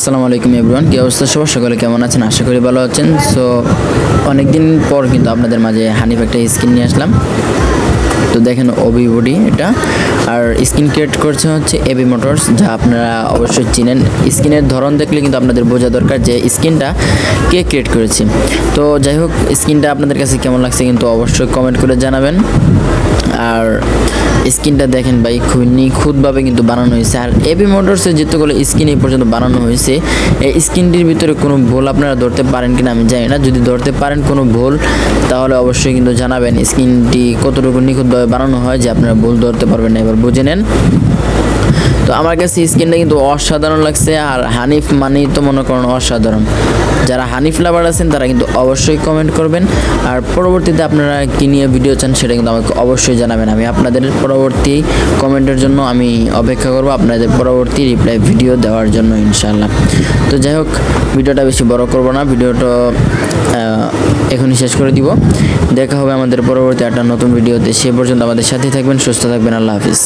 আসসালামু আলাইকুম এভরিওয়ান, কি অবস্থা সবার? সকলে কেমন আছেন? আশা করি ভালো আছেন। সো অনেক দিন পর কিন্তু আপনাদের মাঝে হানিফ একটা স্কিন নিয়ে আসলাম। তো দেখেন ওবি বডি এটা। আর স্কিন ক্রিয়েট করছে হচ্ছে এবি মোটরস, যা আপনারা অবশ্যই চিনেন। স্কিনের ধরন দেখলে কিন্তু আপনাদের বোঝা দরকার যে স্কিনটা কে ক্রিয়েট করেছে। তো যাই হোক, স্কিনটা আপনাদের কাছে কেমন লাগছে কিন্তু অবশ্যই কমেন্ট করে জানাবেন। আর স্কিনটা দেখেন ভাই খুব নিখুঁতভাবে কিন্তু বানানো হয়েছে। আর এবি মোটরসের যেতগুলো স্কিন এই পর্যন্ত বানানো হয়েছে, এই স্কিনটির ভিতরে কোনো ভুল আপনারা ধরতে পারেন কিনা আমি জানি না। যদি ধরতে পারেন কোনো ভুল, তাহলে অবশ্যই কিন্তু জানাবেন স্কিনটি কতটুকু নিখুঁতভাবে বানানো হয়, যে আপনারা ভুল ধরতে পারবেন না। এবার বুঝে নেন। তো আমার কাছে স্কিনটা কিন্তু অসাধারণ লাগছে আর হানিফ মানেই তো মনে করেন অসাধারণ। যারা হানিফ লাভার আছেন, তারা কিন্তু অবশ্যই কমেন্ট করবেন। আর পরবর্তীতে আপনারা কী নিয়ে ভিডিও চান, সেটা কিন্তু আমাকে অবশ্যই জানাবেন। আমি আপনাদের পরবর্তী কমেন্টের জন্য আমি অপেক্ষা করব, আপনাদের পরবর্তী রিপ্লাই ভিডিও দেওয়ার জন্য ইনশাল্লাহ তো যাই হোক, ভিডিওটা বেশি বড় করব না, ভিডিওটা এখনই শেষ করে দিব। দেখা হবে আমাদের পরবর্তী একটা নতুন ভিডিওতে সে পর্যন্ত আমাদের সাথে থাকবেন, সুস্থ থাকবেন, আল্লাহ হাফিজ।